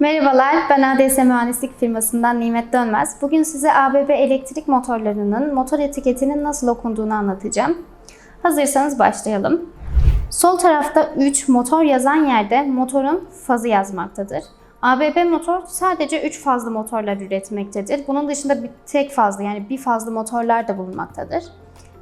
Merhabalar, ben ADS Mühendislik firmasından Nimet Dönmez. Bugün size ABB elektrik motorlarının motor etiketinin nasıl okunduğunu anlatacağım. Hazırsanız başlayalım. Sol tarafta 3 motor yazan yerde motorun fazı yazmaktadır. ABB motor sadece 3 fazlı motorlar üretmektedir. Bunun dışında bir tek fazlı yani bir fazlı motorlar da bulunmaktadır.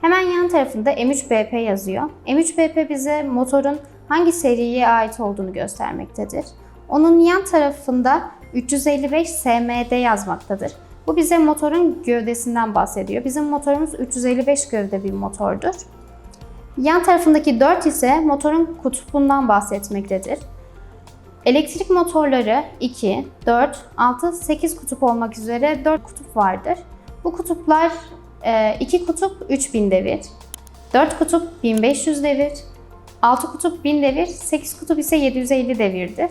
Hemen yan tarafında M3BP yazıyor. M3BP bize motorun hangi seriye ait olduğunu göstermektedir. Onun yan tarafında 355 SMD yazmaktadır. Bu bize motorun gövdesinden bahsediyor. Bizim motorumuz 355 gövde bir motordur. Yan tarafındaki 4 ise motorun kutbundan bahsetmektedir. Elektrik motorları 2, 4, 6, 8 kutup olmak üzere 4 kutup vardır. Bu kutuplar 2 kutup 3000 devir, 4 kutup 1500 devir, 6 kutup 1000 devir, 8 kutup ise 750 devirdir.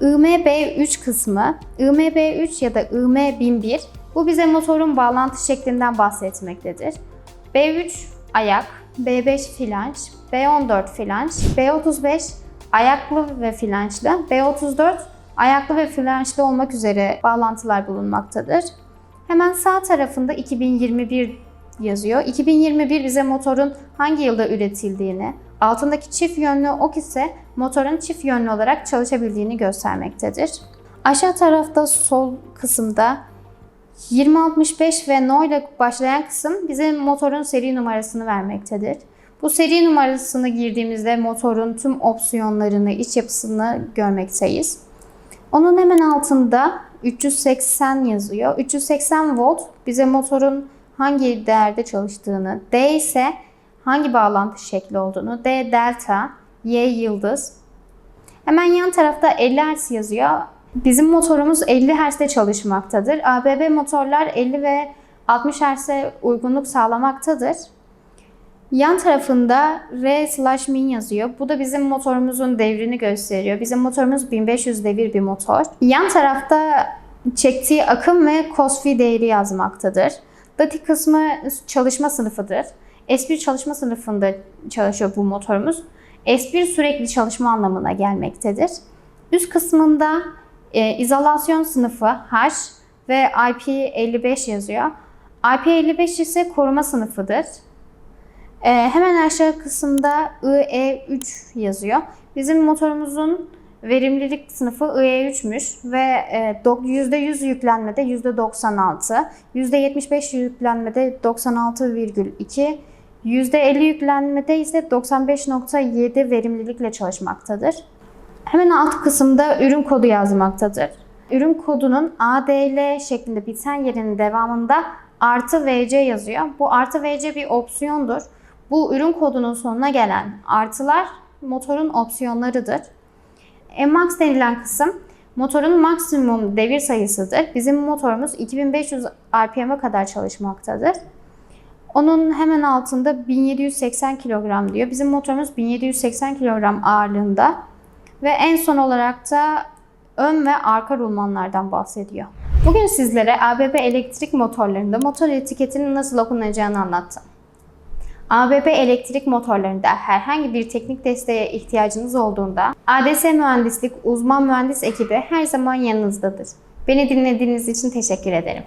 IMB3 kısmı, IMB3 ya da IM1001 bu bize motorun bağlantı şeklinden bahsetmektedir. B3 ayak, B5 flanş, B14 flanş, B35 ayaklı ve flanşlı, B34 ayaklı ve flanşlı olmak üzere bağlantılar bulunmaktadır. Hemen sağ tarafında 2021 yazıyor. 2021 bize motorun hangi yılda üretildiğini, altındaki çift yönlü ok ise motorun çift yönlü olarak çalışabildiğini göstermektedir. Aşağı tarafta sol kısımda 2065 ve no ile başlayan kısım bize motorun seri numarasını vermektedir. Bu seri numarasını girdiğimizde motorun tüm opsiyonlarını, iç yapısını görmekteyiz. Onun hemen altında 380 yazıyor. 380 volt bize motorun hangi değerde çalıştığını, D ise hangi bağlantı şekli olduğunu, D delta, Y yıldız. Hemen yan tarafta 50 Hz yazıyor. Bizim motorumuz 50 Hz'de çalışmaktadır. ABB motorlar 50 ve 60 Hz'e uygunluk sağlamaktadır. Yan tarafında R slash min yazıyor. Bu da bizim motorumuzun devrini gösteriyor. Bizim motorumuz 1500 devir bir motor. Yan tarafta çektiği akım ve cosfi değeri yazmaktadır. DATI kısmı çalışma sınıfıdır. S1 çalışma sınıfında çalışıyor bu motorumuz. S1 sürekli çalışma anlamına gelmektedir. Üst kısmında e, izolasyon sınıfı H ve IP55 yazıyor. IP55 ise koruma sınıfıdır. E, hemen aşağı kısımda IE3 yazıyor. Bizim motorumuzun verimlilik sınıfı IE3'müş ve e, do- %100 yüklenmede %96, %75 yüklenmede 96,2, %50 yüklenmede ise 95.7 verimlilikle çalışmaktadır. Hemen alt kısımda ürün kodu yazmaktadır. Ürün kodunun ADL şeklinde biten yerinin devamında artı VC yazıyor. Bu artı VC bir opsiyondur. Bu ürün kodunun sonuna gelen artılar motorun opsiyonlarıdır. Max denilen kısım motorun maksimum devir sayısıdır. Bizim motorumuz 2500 RPM'e kadar çalışmaktadır. Onun hemen altında 1780 kilogram diyor. Bizim motorumuz 1780 kilogram ağırlığında. Ve en son olarak da ön ve arka rulmanlardan bahsediyor. Bugün sizlere ABB elektrik motorlarında motor etiketinin nasıl okunacağını anlattım. ABB elektrik motorlarında herhangi bir teknik desteğe ihtiyacınız olduğunda ADS Mühendislik uzman mühendis ekibi her zaman yanınızdadır. Beni dinlediğiniz için teşekkür ederim.